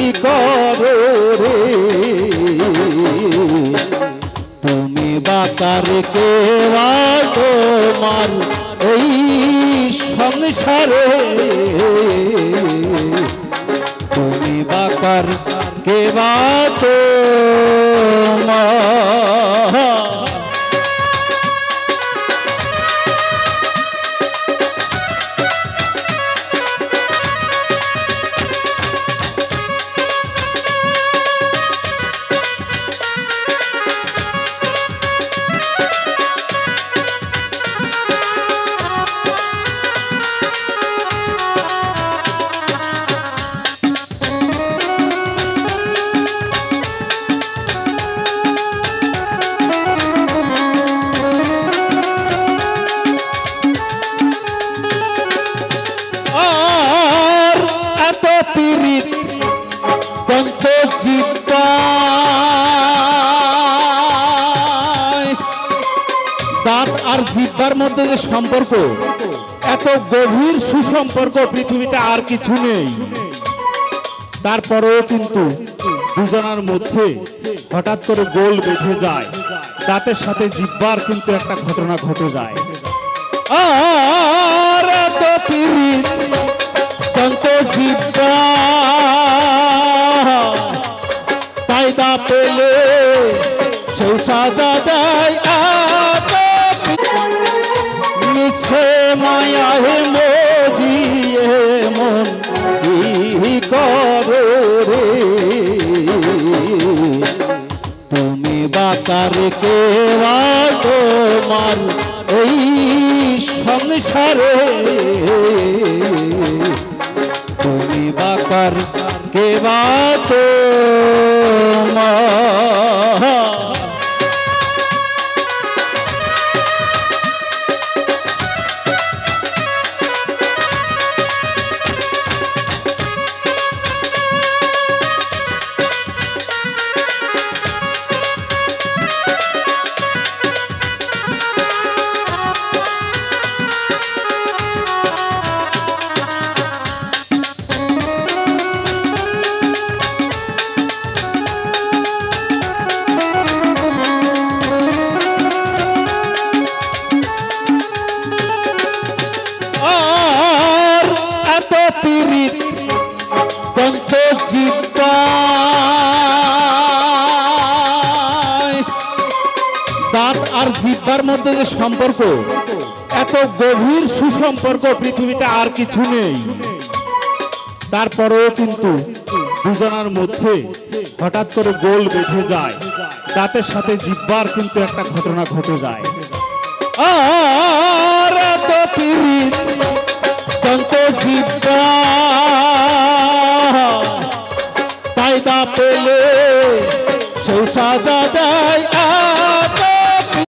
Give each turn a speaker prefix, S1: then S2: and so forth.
S1: তুমি করো রে তুমি বাকার কেওয়া তোমার এই সংসারে? তুমি বাকার কেওয়া তো পিরিত দন্ত দাঁত আর জিব্বার মধ্যে যে সম্পর্ক, এত গভীর সুসম্পর্ক পৃথিবীতে আর কিছু নেই। তারপরেও কিন্তু দুজনের মধ্যে হঠাৎ করে গোল বেঁধে যায়। দাঁতের সাথে জিব্বার কিন্তু একটা ঘটনা ঘটে যায়। আর দা পেলে, সেই সাজা দেয় মিছে মায়ায় মজিয়ে মন কি করে তুমি বাকার কেবা তোমার এই সংসারে? তুমি বাকার কেবা তোমার আর দাঁত আর জিব্বার মধ্যে যে সম্পর্ক, এত গভীর সুসম্পর্ক পৃথিবীতে আর কিছু নেই। তারপরেও কিন্তু দুজনের মধ্যে হঠাৎ করে গোল বেঁধে যায়। দাঁতের সাথে জিব্বার কিন্তু একটা ঘটনা ঘটে যায়। আর পেলে সেই সাজা দেয়